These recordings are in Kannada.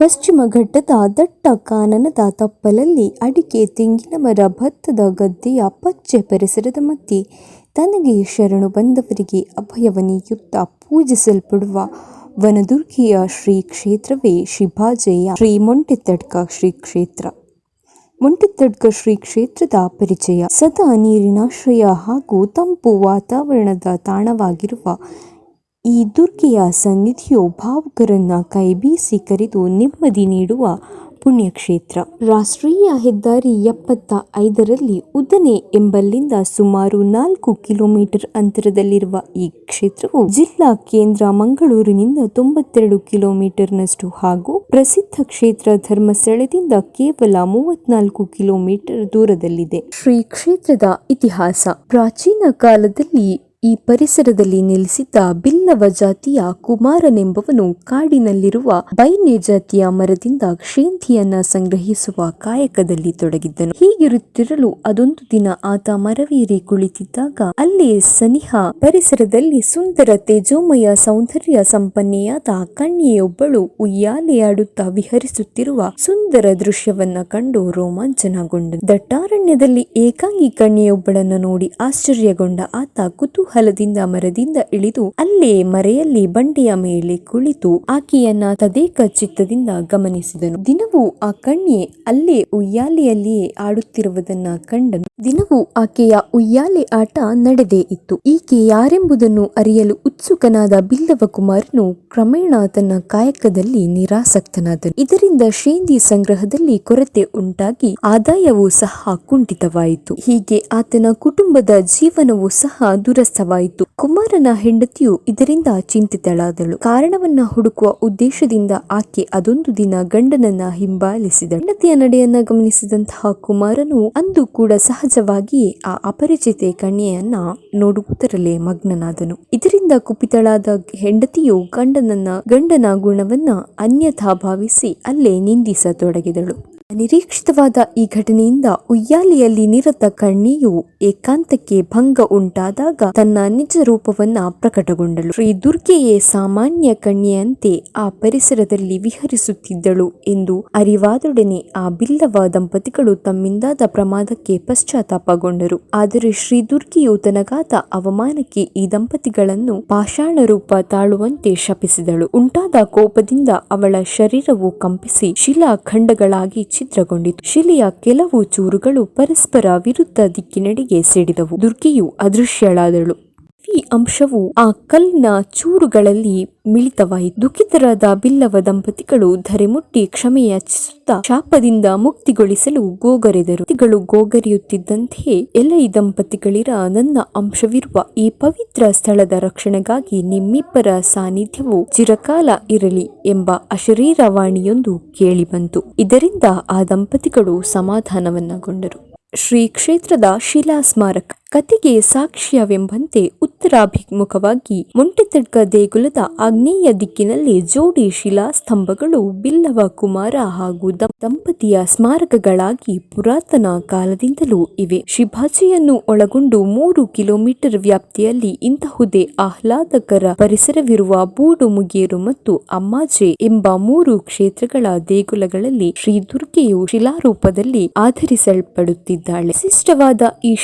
ಪಶ್ಚಿಮ ಘಟ್ಟದ ದಟ್ಟ ಕಾನನದ ತಪ್ಪಲಲ್ಲಿ ಅಡಿಕೆ ತೆಂಗಿನ ಮರ ಭತ್ತದ ಗದ್ದೆಯ ಪಚ್ಚೆ ಪರಿಸರದ ಮಧ್ಯೆ ತನಗೆ ಶರಣು ಬಂದವರಿಗೆ ಅಭಯವನಿಯುತ್ತ ಪೂಜಿಸಲ್ಪಡುವ ವನದುರ್ಗಿಯ ಶ್ರೀ ಕ್ಷೇತ್ರವೇ ಶಿಭಾಜಯ. ಶ್ರೀ ಮೊಂಟೆತ್ತಡ್ಕ ಶ್ರೀ ಕ್ಷೇತ್ರ ಮೊಂಟೆತ್ತಡ್ಕ ಶ್ರೀ ಕ್ಷೇತ್ರದ ಪರಿಚಯ. ಸದಾ ನೀರಿನಾಶ್ರಯ ಹಾಗೂ ತಂಪು ವಾತಾವರಣದ ತಾಣವಾಗಿರುವ ಈ ದುರ್ಗೆಯ ಸನ್ನಿಧಿಯು ಭಾವುಕರನ್ನ ಕೈಬೀಸಿ ಕರೆದು ನೆಮ್ಮದಿ ನೀಡುವ ಪುಣ್ಯಕ್ಷೇತ್ರ. ರಾಷ್ಟ್ರೀಯ ಹೆದ್ದಾರಿ ಎಪ್ಪತ್ತ ಐದರಲ್ಲಿ ಉದನೆ ಎಂಬಲ್ಲಿಂದ ಸುಮಾರು ನಾಲ್ಕು ಕಿಲೋಮೀಟರ್ ಅಂತರದಲ್ಲಿರುವ ಈ ಕ್ಷೇತ್ರವು ಜಿಲ್ಲಾ ಕೇಂದ್ರ ಮಂಗಳೂರಿನಿಂದ ತೊಂಬತ್ತೆರಡು ಕಿಲೋಮೀಟರ್ನಷ್ಟು ಹಾಗೂ ಪ್ರಸಿದ್ಧ ಕ್ಷೇತ್ರ ಧರ್ಮಸ್ಥಳದಿಂದ ಕೇವಲ ಮೂವತ್ನಾಲ್ಕು ಕಿಲೋಮೀಟರ್ ದೂರದಲ್ಲಿದೆ. ಶ್ರೀ ಕ್ಷೇತ್ರದ ಇತಿಹಾಸ. ಪ್ರಾಚೀನ ಕಾಲದಲ್ಲಿ ಈ ಪರಿಸರದಲ್ಲಿ ನೆಲೆಸಿದ್ದ ಬಿಲ್ಲವ ಜಾತಿಯ ಕುಮಾರನೆಂಬವನು ಕಾಡಿನಲ್ಲಿರುವ ಬೈನೆ ಜಾತಿಯ ಮರದಿಂದ ಕ್ಷೇಂತಿಯನ್ನ ಸಂಗ್ರಹಿಸುವ ಕಾಯಕದಲ್ಲಿ ತೊಡಗಿದ್ದನು. ಹೀಗಿರುತ್ತಿರಲು ಅದೊಂದು ದಿನ ಆತ ಮರವೇರಿ ಕುಳಿತಿದ್ದಾಗ ಅಲ್ಲೇ ಸನಿಹ ಪರಿಸರದಲ್ಲಿ ಸುಂದರ ತೇಜೋಮಯ ಸೌಂದರ್ಯ ಸಂಪನ್ನೆಯಾದ ಕಣ್ಣಿಯೊಬ್ಬಳು ಉಯ್ಯಾಲೆಯಾಡುತ್ತಾ ವಿಹರಿಸುತ್ತಿರುವ ಸುಂದರ ದೃಶ್ಯವನ್ನ ಕಂಡು ರೋಮಾಂಚನಗೊಂಡ ದಟ್ಟಾರಣ್ಯದಲ್ಲಿ ಏಕಾಂಗಿ ಕಣ್ಣಿಯೊಬ್ಬಳನ್ನು ನೋಡಿ ಆಶ್ಚರ್ಯಗೊಂಡ ಆತ ಕುತೂಹಲದಿಂದ ಮರದಿಂದ ಇಳಿದು ಅಲ್ಲೇ ಮರೆಯಲ್ಲಿ ಬಂಡೆಯ ಮೇಲೆ ಕುಳಿತು ಆಕೆಯನ್ನ ತದೇಕ ಚಿತ್ತದಿಂದ ಗಮನಿಸಿದನು. ದಿನವೂ ಆ ಕಣ್ಣೆ ಅಲ್ಲೇ ಉಯ್ಯಾಲೆಯಲ್ಲಿಯೇ ಆಡುತ್ತಿರುವುದನ್ನ ಕಂಡನು. ದಿನವೂ ಆಕೆಯ ಉಯ್ಯಾಲೆ ಆಟ ನಡೆದೇ ಇತ್ತು. ಈಕೆ ಯಾರೆಂಬುದನ್ನು ಅರಿಯಲು ಉತ್ಸುಕನಾದ ಬಿಲ್ಲವ ಕುಮಾರನು ಕ್ರಮೇಣ ತನ್ನ ಕಾಯಕದಲ್ಲಿ ನಿರಾಸಕ್ತನಾದನು. ಇದರಿಂದ ಶೇಂದಿ ಸಂಗ್ರಹದಲ್ಲಿ ಕೊರತೆ ಉಂಟಾಗಿ ಆದಾಯವೂ ಸಹ ಕುಂಠಿತವಾಯಿತು. ಹೀಗೆ ಆತನ ಕುಟುಂಬದ ಜೀವನವೂ ಸಹ ದುರಸ್ಥವಾಯಿತು ಕುಮಾರನ ಹೆಂಡತಿಯು ಇದರಿಂದ ಚಿಂತಿತಳಾದಳು. ಕಾರಣವನ್ನ ಹುಡುಕುವ ಉದ್ದೇಶದಿಂದ ಆಕೆ ಅದೊಂದು ದಿನ ಗಂಡನನ್ನ ಹಿಂಬಾಲಿಸಿದ ಹೆಂಡತಿಯ ನಡೆಯನ್ನ ಗಮನಿಸಿದಂತಹ ಕುಮಾರನು ಅಂದು ಕೂಡ ಸಹಜವಾಗಿಯೇ ಆ ಅಪರಿಚಿತೆ ಕನ್ಯೆಯನ್ನ ನೋಡುವುದರಲ್ಲೇ ಮಗ್ನನಾದನು. ಇದರಿಂದ ಕುಪಿತಳಾದ ಹೆಂಡತಿಯು ಗಂಡನನ್ನ ಗಂಡನ ಗುಣವನ್ನ ಅನ್ಯಥಾ ಭಾವಿಸಿ ಅಲ್ಲೇ ನಿಂದಿಸತೊಡಗಿದಳು. ಅನಿರೀಕ್ಷಿತವಾದ ಈ ಘಟನೆಯಿಂದ ಉಯ್ಯಾಲೆಯಲ್ಲಿ ನಿರತ ಕಣ್ಣಿಯು ಏಕಾಂತಕ್ಕೆ ಭಂಗ ಉಂಟಾದಾಗ ತನ್ನ ನಿಜ ರೂಪವನ್ನ ಪ್ರಕಟಗೊಂಡಳು. ಶ್ರೀ ದುರ್ಗೆಯೇ ಸಾಮಾನ್ಯ ಕಣ್ಣಿಯಂತೆ ಆ ಪರಿಸರದಲ್ಲಿ ವಿಹರಿಸುತ್ತಿದ್ದಳು ಎಂದು ಅರಿವಾದೊಡನೆ ಆ ಬಿಲ್ಲವ ದಂಪತಿಗಳು ತಮ್ಮಿಂದಾದ ಪ್ರಮಾದಕ್ಕೆ ಪಶ್ಚಾತ್ತಾಪಗೊಂಡರು. ಆದರೆ ಶ್ರೀ ದುರ್ಗೆಯು ತನಗಾದ ಅವಮಾನಕ್ಕೆ ಈ ದಂಪತಿಗಳನ್ನು ಪಾಷಾಣ ರೂಪ ತಾಳುವಂತೆ ಶಪಿಸಿದಳು. ಉಂಟಾದ ಕೋಪದಿಂದ ಅವಳ ಶರೀರವು ಕಂಪಿಸಿ ಶಿಲಾಖಂಡಗಳಾಗಿ ಛಿದ್ರಗೊಂಡಿತು ಶಿಲೆಯ ಕೆಲವು ಚೂರುಗಳು ಪರಸ್ಪರ ವಿರುದ್ಧ ದಿಕ್ಕಿನೆಡೆಗೆ ಸಿಡಿದವು. ದುರ್ಗೆಯು ಅದೃಶ್ಯಳಾದಳು. ಈ ಅಂಶವು ಆ ಕಲ್ಲಿನ ಚೂರುಗಳಲ್ಲಿ ಮಿಳಿತವಾಯಿತು. ದುಃಖಿತರಾದ ಬಿಲ್ಲವ ದಂಪತಿಗಳು ಧರೆಮುಟ್ಟಿ ಕ್ಷಮೆಯಾಚಿಸುತ್ತಾ ಶಾಪದಿಂದ ಮುಕ್ತಿಗೊಳಿಸಲು ಗೋಗರೆದರು. ಗಳು ಗೋಗರಿಯುತ್ತಿದ್ದಂತೆ ಎಲ್ಲ ದಂಪತಿಗಳಿರ ನನ್ನ ಅಂಶವಿರುವ ಈ ಪವಿತ್ರ ಸ್ಥಳದ ರಕ್ಷಣೆಗಾಗಿ ನಿಮ್ಮಿಬ್ಬರ ಸಾನ್ನಿಧ್ಯವು ಚಿರಕಾಲ ಇರಲಿ ಎಂಬ ಅಶರೀರವಾಣಿಯೊಂದು ಕೇಳಿಬಂತು. ಇದರಿಂದ ಆ ದಂಪತಿಗಳು ಸಮಾಧಾನವನ್ನಗೊಂಡರು. ಶ್ರೀ ಕ್ಷೇತ್ರದ ಶಿಲಾ ಸ್ಮಾರಕ ಕತೆಗೆ ಸಾಕ್ಷ್ಯವೆಂಬಂತೆ ಉತ್ತರಾಭಿಮುಖವಾಗಿ ಮೊಂಟೆತಡ್ಕ ದೇಗುಲದ ಆಗ್ನೇಯ ದಿಕ್ಕಿನಲ್ಲಿ ಜೋಡಿ ಶಿಲಾ ಸ್ತಂಭಗಳು ಬಿಲ್ಲವ ಕುಮಾರ ಹಾಗೂ ದಂಪತಿಯ ಸ್ಮಾರಕಗಳಾಗಿ ಪುರಾತನ ಕಾಲದಿಂದಲೂ ಇವೆ. ಶಿಭಾಜಿಯನ್ನು ಒಳಗೊಂಡು ಮೂರು ಕಿಲೋಮೀಟರ್ ವ್ಯಾಪ್ತಿಯಲ್ಲಿ ಇಂತಹುದೇ ಆಹ್ಲಾದಕರ ಪರಿಸರವಿರುವ ಬೂಡು ಮುಗೇರು ಮತ್ತು ಅಮ್ಮಾಜೆ ಎಂಬ ಮೂರು ಕ್ಷೇತ್ರಗಳ ದೇಗುಲಗಳಲ್ಲಿ ಶ್ರೀ ದುರ್ಗೆಯು ಶಿಲಾರೂಪದಲ್ಲಿ ಆಧರಿಸಲ್ಪಡುತ್ತಿದ್ದಾಳೆ. ವಿಶಿಷ್ಟವಾದ ಈ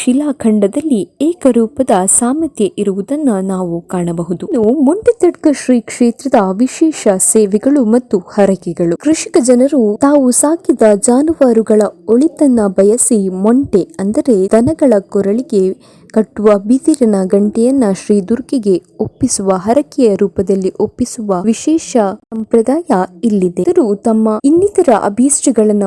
ಶಿಲಾಖಂಡದಲ್ಲಿ ಏಕರೂಪದ ಸಾಮ್ಯತೆ ಇರುವುದನ್ನ ನಾವು ಕಾಣಬಹುದು. ಮೊಂಟೆ ಮೊಂಟೆತಡ್ಕ ಶ್ರೀ ಕ್ಷೇತ್ರದ ವಿಶೇಷ ಸೇವೆಗಳು ಮತ್ತು ಹರಕೆಗಳು. ಕೃಷಿಕ ಜನರು ತಾವು ಸಾಕಿದ ಜಾನುವಾರುಗಳ ಒಳಿತನ್ನ ಬಯಸಿ ಮೊಂಟೆ ಅಂದರೆ ದನಗಳ ಕೊರಳಿಗೆ ಕಟ್ಟುವ ಬಿದಿರಿನ ಗಂಟೆಯನ್ನ ಶ್ರೀ ದುರ್ಗೆಗೆ ಒಪ್ಪಿಸುವ ಹರಕೆಯ ರೂಪದಲ್ಲಿ ಒಪ್ಪಿಸುವ ವಿಶೇಷ ಸಂಪ್ರದಾಯ ಇಲ್ಲಿದೆ. ತಮ್ಮ ಇನ್ನಿತರ ಅಭೀಷ್ಟಗಳನ್ನ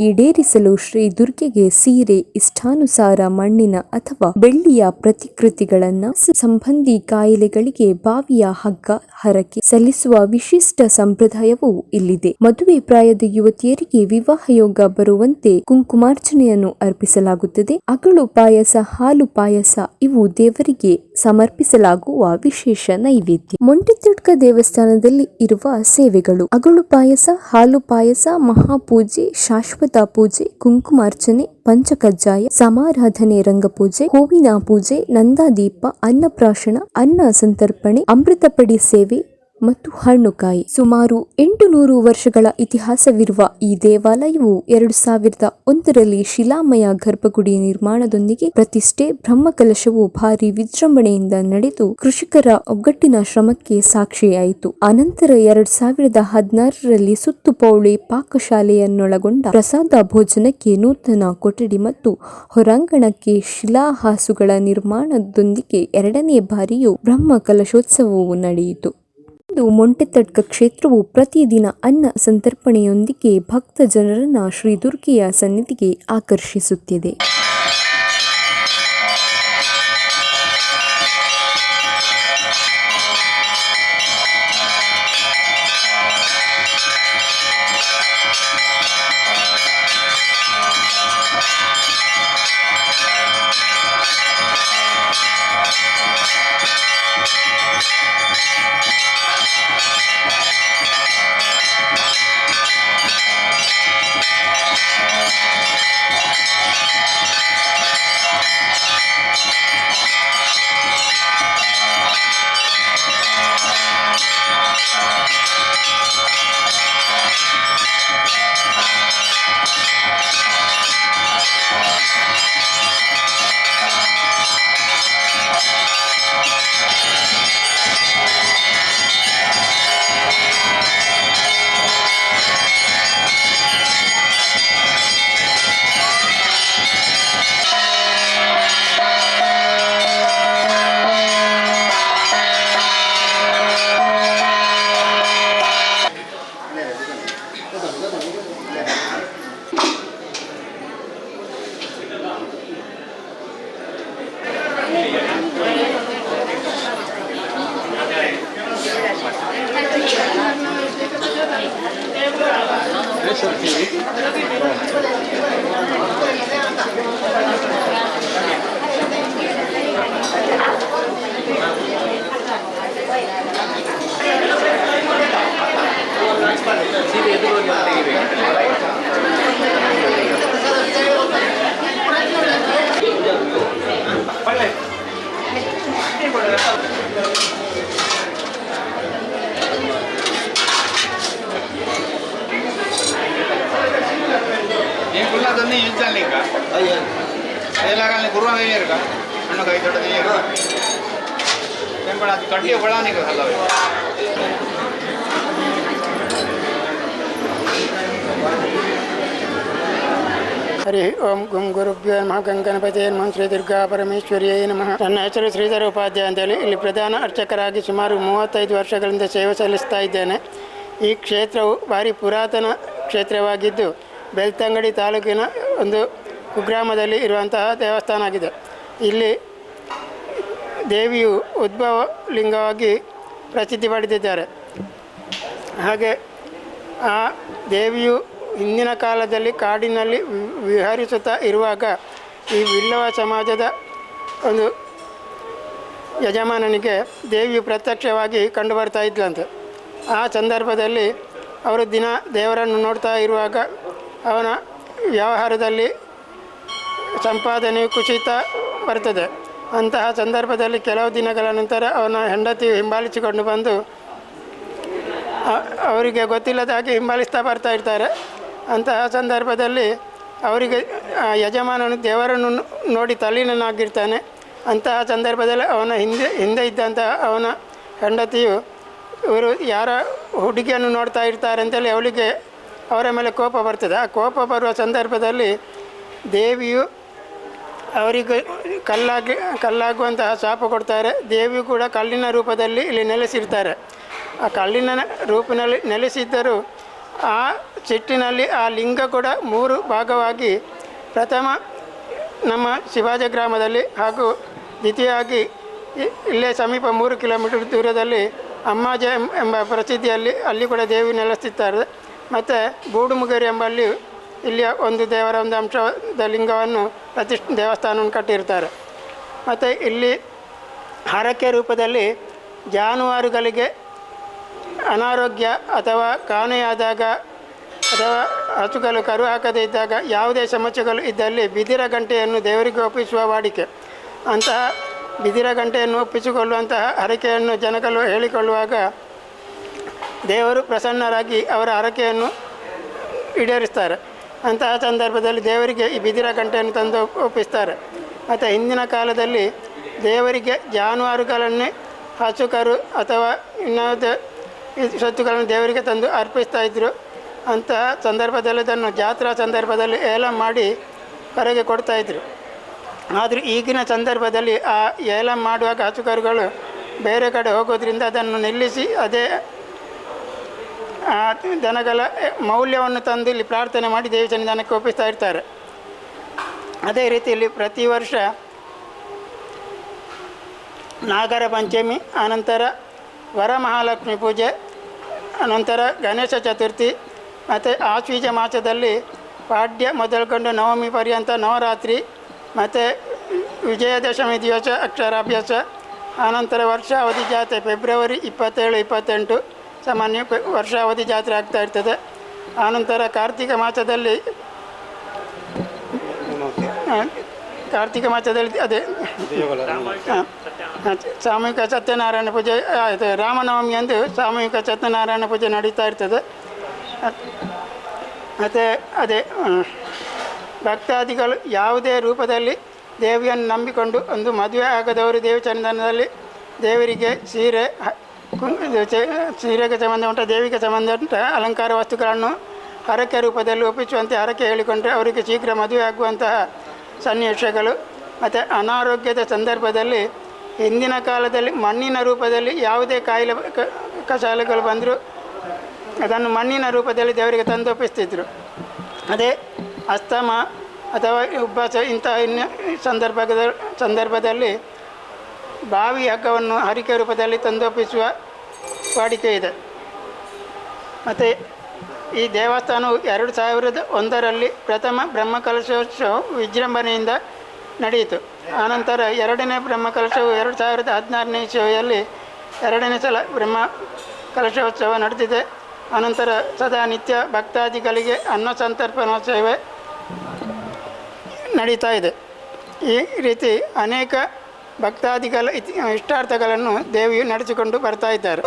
ಈಡೇರಿಸಲು ಶ್ರೀ ದುರ್ಗೆಗೆ ಸೀರೆ, ಇಷ್ಟಾನುಸಾರ ಮಣ್ಣಿನ ಅಥವಾ ಬೆಳ್ಳಿಯ ಪ್ರತಿಕೃತಿಗಳನ್ನ ಸಂಬಂಧಿ ಕಾಯಿಲೆಗಳಿಗೆ ಬಾವಿಯ ಹಗ್ಗ, ಹರಕೆ ಸಲ್ಲಿಸುವ ವಿಶಿಷ್ಟ ಸಂಪ್ರದಾಯವೂ ಇಲ್ಲಿದೆ. ಮದುವೆ ಪ್ರಾಯದ ಯುವತಿಯರಿಗೆ ವಿವಾಹ ಯೋಗ ಬರುವಂತೆ ಕುಂಕುಮಾರ್ಚನೆಯನ್ನು ಅರ್ಪಿಸಲಾಗುತ್ತದೆ. ಅಗಳು ಪಾಯಸ, ಹಾಲು ಪಾಯಸ ಇವು ದೇವರಿಗೆ ಸಮರ್ಪಿಸಲಾಗುವ ವಿಶೇಷ ನೈವೇದ್ಯ. ಮೊಂಟಿತುಡ್ಕ ದೇವಸ್ಥಾನದಲ್ಲಿ ಇರುವ ಸೇವೆಗಳು. ಅಗಳು ಪಾಯಸ, ಹಾಲು ಪಾಯಸ, ಮಹಾಪೂಜೆ, ಶಾಶ್ವತ ಪೂಜೆ, ಕುಂಕುಮಾರ್ಚನೆ, ಪಂಚಕಜ್ಜಾಯ, ಸಮಾರಾಧನೆ ರಂಗಪೂಜೆ, ಹೂವಿನ ಪೂಜೆ, ನಂದಾದೀಪ, ಅನ್ನಪ್ರಾಶನ, ಅನ್ನ ಸಂತರ್ಪಣೆ, ಅಮೃತಪಡಿ ಸೇವೆ ಮತ್ತು ಹಣ್ಣುಕಾಯಿ. ಸುಮಾರು ಎಂಟು ನೂರು ವರ್ಷಗಳ ಇತಿಹಾಸವಿರುವ ಈ ದೇವಾಲಯವು ಎರಡು ಸಾವಿರದ ಒಂದರಲ್ಲಿ ಶಿಲಾಮಯ ಗರ್ಭಗುಡಿ ನಿರ್ಮಾಣದೊಂದಿಗೆ ಪ್ರತಿಷ್ಠೆ ಬ್ರಹ್ಮಕಲಶವು ಭಾರಿ ವಿಜೃಂಭಣೆಯಿಂದ ನಡೆದು ಕೃಷಿಕರ ಒಗ್ಗಟ್ಟಿನ ಶ್ರಮಕ್ಕೆ ಸಾಕ್ಷಿಯಾಯಿತು. ಅನಂತರ ಎರಡು ಸಾವಿರದ ಹದಿನಾರರಲ್ಲಿ ಸುತ್ತುಪೌಳಿ ಪಾಕಶಾಲೆಯನ್ನೊಳಗೊಂಡ ಪ್ರಸಾದ ಭೋಜನಕ್ಕೆ ನೂತನ ಕೊಠಡಿ ಮತ್ತು ಹೊರಾಂಗಣಕ್ಕೆ ಶಿಲಾಹಾಸುಗಳ ನಿರ್ಮಾಣದೊಂದಿಗೆ ಎರಡನೇ ಬಾರಿಯೂ ಬ್ರಹ್ಮ ಕಲಶೋತ್ಸವವು ನಡೆಯಿತು. ಇಂದು ಮೊಂಟೆತಡ್ಕ ಕ್ಷೇತ್ರವು ಪ್ರತಿದಿನ ಅನ್ನ ಸಂತರ್ಪಣೆಯೊಂದಿಗೆ ಭಕ್ತ ಜನರನ್ನ ಶ್ರೀ ದುರ್ಗೆಯ ಸನ್ನಿಧಿಗೆ ಆಕರ್ಷಿಸುತ್ತಿದೆ. ಹರಿ ಓಂ ಗುಂ ಗುರುಭ್ಯೋ ನಮಃ ಗಂಗಣಪತಿ ನಮಃ ಶ್ರೀ ದುರ್ಗಾ ಪರಮೇಶ್ವರಿಯೇ ನಮಃ. ನನ್ನ ಹೆಸರು ಶ್ರೀಧರ ಉಪಾಧ್ಯಾಯ ಅಂತೇಳಿ. ಇಲ್ಲಿ ಪ್ರಧಾನ ಅರ್ಚಕರಾಗಿ ಸುಮಾರು ಮೂವತ್ತೈದು ವರ್ಷಗಳಿಂದ ಸೇವೆ ಸಲ್ಲಿಸ್ತಾ ಇದ್ದೇನೆ. ಈ ಕ್ಷೇತ್ರವು ಭಾರಿ ಪುರಾತನ ಕ್ಷೇತ್ರವಾಗಿದ್ದು, ಬೆಳ್ತಂಗಡಿ ತಾಲೂಕಿನ ಒಂದು ಕುಗ್ರಾಮದಲ್ಲಿ ಇರುವಂತಹ ದೇವಸ್ಥಾನ ಆಗಿದೆ. ಇಲ್ಲಿ ದೇವಿಯು ಉದ್ಭವ ಲಿಂಗವಾಗಿ ಪ್ರಸಿದ್ಧಿ ಪಡೆದಿದ್ದಾರೆ. ಹಾಗೆ ಆ ದೇವಿಯು ಹಿಂದಿನ ಕಾಲದಲ್ಲಿ ಕಾಡಿನಲ್ಲಿ ವಿಹರಿಸುತ್ತಾ ಇರುವಾಗ ಈ ವಿಲ್ಲವ ಸಮಾಜದ ಒಂದು ಯಜಮಾನನಿಗೆ ದೇವಿಯು ಪ್ರತ್ಯಕ್ಷವಾಗಿ ಕಂಡುಬರ್ತಾ ಇದ್ಲಂತೆ. ಆ ಸಂದರ್ಭದಲ್ಲಿ ಅವರು ದಿನ ದೇವರನ್ನು ನೋಡ್ತಾ ಇರುವಾಗ ಅವನ ವ್ಯವಹಾರದಲ್ಲಿ ಸಂಪಾದನೆಯು ಕುಸಿತ ಬರ್ತದೆ ಅಂತಹ ಸಂದರ್ಭದಲ್ಲಿ ಕೆಲವು ದಿನಗಳ ನಂತರ ಅವನ ಹೆಂಡತಿ ಹಿಂಬಾಲಿಸಿಕೊಂಡು ಬಂದು ಅವರಿಗೆ ಗೊತ್ತಿಲ್ಲದ ಹಾಗೆ ಹಿಂಬಾಲಿಸ್ತಾ ಬರ್ತಾ ಇರ್ತಾರೆ. ಅಂತಹ ಸಂದರ್ಭದಲ್ಲಿ ಅವರಿಗೆ ಯಜಮಾನನು ದೇವರನ್ನು ನೋಡಿ ತಲ್ಲೀನನಾಗಿರ್ತಾನೆ. ಅಂತಹ ಸಂದರ್ಭದಲ್ಲಿ ಅವನ ಹಿಂದೆ ಹಿಂದೆ ಇದ್ದಂತಹ ಅವನ ಹೆಂಡತಿಯು, ಇವರು ಯಾರ ಹುಡುಗಿಯನ್ನು ನೋಡ್ತಾ ಇರ್ತಾರೆ ಅಂತೇಳಿ ಅವಳಿಗೆ ಅವರ ಮೇಲೆ ಕೋಪ ಬರ್ತದೆ. ಆ ಕೋಪ ಬರುವ ಸಂದರ್ಭದಲ್ಲಿ ದೇವಿಯು ಅವರಿಗೆ ಕಲ್ಲಾಗಿ, ಕಲ್ಲಾಗುವಂತಹ ಶಾಪ ಕೊಡ್ತಾರೆ. ದೇವಿ ಕೂಡ ಕಲ್ಲಿನ ರೂಪದಲ್ಲಿ ಇಲ್ಲಿ ನೆಲೆಸಿರ್ತಾರೆ. ಆ ಕಲ್ಲಿನ ರೂಪಿನಲ್ಲಿ ನೆಲೆಸಿದ್ದರೂ ಆ ಸಿಟ್ಟಿನಲ್ಲಿ ಆ ಲಿಂಗ ಕೂಡ ಮೂರು ಭಾಗವಾಗಿ ಪ್ರಥಮ ನಮ್ಮ ಶಿವಾಜಿ ಗ್ರಾಮದಲ್ಲಿ ಹಾಗೂ ದ್ವಿತೀಯವಾಗಿ ಇಲ್ಲೇ ಸಮೀಪ ಮೂರು ಕಿಲೋಮೀಟರ್ ದೂರದಲ್ಲಿ ಅಮ್ಮಾಜ ಎಂಬ ಪ್ರಸಿದ್ಧಿಯಲ್ಲಿ ಅಲ್ಲಿ ಕೂಡ ದೇವಿ ನೆಲೆಸುತ್ತಾರೆ. ಮತ್ತು ಬೂಡುಮುಗೇರಿ ಎಂಬಲ್ಲಿ ಇಲ್ಲಿಯ ಒಂದು ದೇವರ ಒಂದು ಅಂಶದ ಲಿಂಗವನ್ನು ಪ್ರತಿಷ್ಠ ದೇವಸ್ಥಾನವನ್ನು ಕಟ್ಟಿರ್ತಾರೆ. ಮತ್ತು ಇಲ್ಲಿ ಹರಕೆ ರೂಪದಲ್ಲಿ ಜಾನುವಾರುಗಳಿಗೆ ಅನಾರೋಗ್ಯ ಅಥವಾ ಕಾಣೆಯಾದಾಗ ಅಥವಾ ಹಸುಗಳು ಕರು ಹಾಕದೇ ಇದ್ದಾಗ ಯಾವುದೇ ಸಮಸ್ಯೆಗಳು ಇದ್ದಲ್ಲಿ ಬಿದಿರ ಗಂಟೆಯನ್ನು ದೇವರಿಗೆ ಒಪ್ಪಿಸುವ ವಾಡಿಕೆ. ಅಂತಹ ಬಿದಿರ ಗಂಟೆಯನ್ನು ಒಪ್ಪಿಸಿಕೊಳ್ಳುವಂತಹ ಹರಕೆಯನ್ನು ಜನಗಳು ಹೇಳಿಕೊಳ್ಳುವಾಗ ದೇವರು ಪ್ರಸನ್ನರಾಗಿ ಅವರ ಹರಕೆಯನ್ನು ಈಡೇರಿಸ್ತಾರೆ. ಅಂತಹ ಸಂದರ್ಭದಲ್ಲಿ ದೇವರಿಗೆ ಈ ಬಿದಿರ ಗಂಟೆಯನ್ನು ತಂದು ಒಪ್ಪಿಸ್ತಾರೆ. ಮತ್ತು ಹಿಂದಿನ ಕಾಲದಲ್ಲಿ ದೇವರಿಗೆ ಜಾನುವಾರುಗಳನ್ನೇ ಹಸುಕರು ಅಥವಾ ಇನ್ನೊಂದು ಸೊತ್ತುಗಳನ್ನು ದೇವರಿಗೆ ತಂದು ಅರ್ಪಿಸ್ತಾ ಇದ್ದರು ಅಂತಹ ಸಂದರ್ಭದಲ್ಲಿ ಅದನ್ನು ಜಾತ್ರಾ ಸಂದರ್ಭದಲ್ಲಿ ಏಲ ಮಾಡಿ ಹೊರಗೆ ಕೊಡ್ತಾಯಿದ್ರು ಆದರೆ ಈಗಿನ ಸಂದರ್ಭದಲ್ಲಿ ಆ ಏಲ ಮಾಡುವಾಗ ಹಸುಕರುಗಳು ಬೇರೆ ಕಡೆ ಹೋಗೋದ್ರಿಂದ ಅದನ್ನು ನಿಲ್ಲಿಸಿ ಅದೇ ದನಗಳ ಮೌಲ್ಯವನ್ನು ತಂದು ಇಲ್ಲಿ ಪ್ರಾರ್ಥನೆ ಮಾಡಿ ದೇವಿ ಸನ್ನಿಧಾನಕ್ಕೆ ಒಪ್ಪಿಸ್ತಾ ಇರ್ತಾರೆ. ಅದೇ ರೀತಿಯಲ್ಲಿ ಪ್ರತಿ ವರ್ಷ ನಾಗರ ಪಂಚಮಿ, ಆನಂತರ ವರಮಹಾಲಕ್ಷ್ಮಿ ಪೂಜೆ ಅನಂತರ ಗಣೇಶ ಚತುರ್ಥಿ, ಮತ್ತು ಆಶ್ವೀಜ ಮಾಸದಲ್ಲಿ ಪಾಡ್ಯ ಮೊದಲುಕೊಂಡು ನವಮಿ ಪರ್ಯಂತ ನವರಾತ್ರಿ, ಮತ್ತು ವಿಜಯದಶಮಿ ದಿವಸ ಅಕ್ಷರಾಭ್ಯಾಸ, ಆನಂತರ ವರ್ಷಾವಧಿ ಜಾತ್ರೆ, ಫೆಬ್ರವರಿ ಇಪ್ಪತ್ತೇಳು, ಇಪ್ಪತ್ತೆಂಟು ಸಾಮಾನ್ಯ ವರ್ಷಾವಧಿ ಜಾತ್ರೆ ಆಗ್ತಾ ಇರ್ತದೆ. ಆನಂತರ ಕಾರ್ತಿಕ ಮಾಸದಲ್ಲಿ ಕಾರ್ತಿಕ ಮಾಸದಲ್ಲಿ ಅದೇ ಸಾಮೂಹಿಕ ಸತ್ಯನಾರಾಯಣ ಪೂಜೆ ಆಯಿತು ರಾಮನವಮಿ ಎಂದು ಸಾಮೂಹಿಕ ಸತ್ಯನಾರಾಯಣ ಪೂಜೆ ನಡೀತಾ ಇರ್ತದೆ. ಮತ್ತು ಅದೇ ಭಕ್ತಾದಿಗಳು ಯಾವುದೇ ರೂಪದಲ್ಲಿ ದೇವಿಯನ್ನು ನಂಬಿಕೊಂಡು ಒಂದು ಮದುವೆ ಆಗದವರು ದೇವಿ ಚಂದನದಲ್ಲಿ ದೇವರಿಗೆ ಸೀರೆ ಹ- ಸಂಬಂಧ ಉಂಟು, ದೇವಿಗೆ ಸಂಬಂಧ ಉಂಟು, ಅಲಂಕಾರ ವಸ್ತುಗಳನ್ನು ಹರಕೆ ರೂಪದಲ್ಲಿ ಒಪ್ಪಿಸುವಂತೆ ಹರಕೆ ಹೇಳಿಕೊಂಡ್ರೆ ಅವರಿಗೆ ಶೀಘ್ರ ಮದುವೆ ಆಗುವಂತಹ ಸನ್ನಿವೇಶಗಳು. ಮತ್ತು ಅನಾರೋಗ್ಯದ ಸಂದರ್ಭದಲ್ಲಿ ಹಿಂದಿನ ಕಾಲದಲ್ಲಿ ಮಣ್ಣಿನ ರೂಪದಲ್ಲಿ ಯಾವುದೇ ಕಾಯಿಲೆ ಕಸಾಲೆಗಳು ಬಂದರೂ ಅದನ್ನು ಮಣ್ಣಿನ ರೂಪದಲ್ಲಿ ದೇವರಿಗೆ ತಂದೊಪ್ಪಿಸ್ತಿದ್ರು. ಅದೇ ಅಸ್ತಮ ಅಥವಾ ಉಬ್ಬಾಸ ಇಂತಹ ಇನ್ನು ಸಂದರ್ಭದ ಸಂದರ್ಭದಲ್ಲಿ ಬಾವಿ ಹಗ್ಗವನ್ನು ಹರಿಕೆ ರೂಪದಲ್ಲಿ ತಂದೊಪ್ಪಿಸುವ ವಾಡಿಕೆ ಇದೆ. ಮತ್ತು ಈ ದೇವಸ್ಥಾನವು ಎರಡು ಸಾವಿರದ ಒಂದರಲ್ಲಿ ಪ್ರಥಮ ಬ್ರಹ್ಮಕಲಶೋತ್ಸವ ವಿಜೃಂಭಣೆಯಿಂದ ನಡೆಯಿತು. ಆನಂತರ ಎರಡನೇ ಬ್ರಹ್ಮಕಲಶವು ಎರಡು ಸಾವಿರದ ಹದಿನಾರನೇ ಇಸವಿಯಲ್ಲಿ ಎರಡನೇ ಸಲ ಬ್ರಹ್ಮ ಕಲಶೋತ್ಸವ ನಡೆದಿದೆ. ಅನಂತರ ಸದಾ ನಿತ್ಯ ಭಕ್ತಾದಿಗಳಿಗೆ ಅನ್ನ ಸಂತರ್ಪಣಾ ಸೇವೆ ನಡೀತಾ ಇದೆ. ಈ ರೀತಿ ಅನೇಕ ಭಕ್ತಾದಿಗಳ ಇಷ್ಟಾರ್ಥಗಳನ್ನು ದೇವಿಯು ನಡೆಸಿಕೊಂಡು ಬರ್ತಾ ಇದ್ದಾರೆ.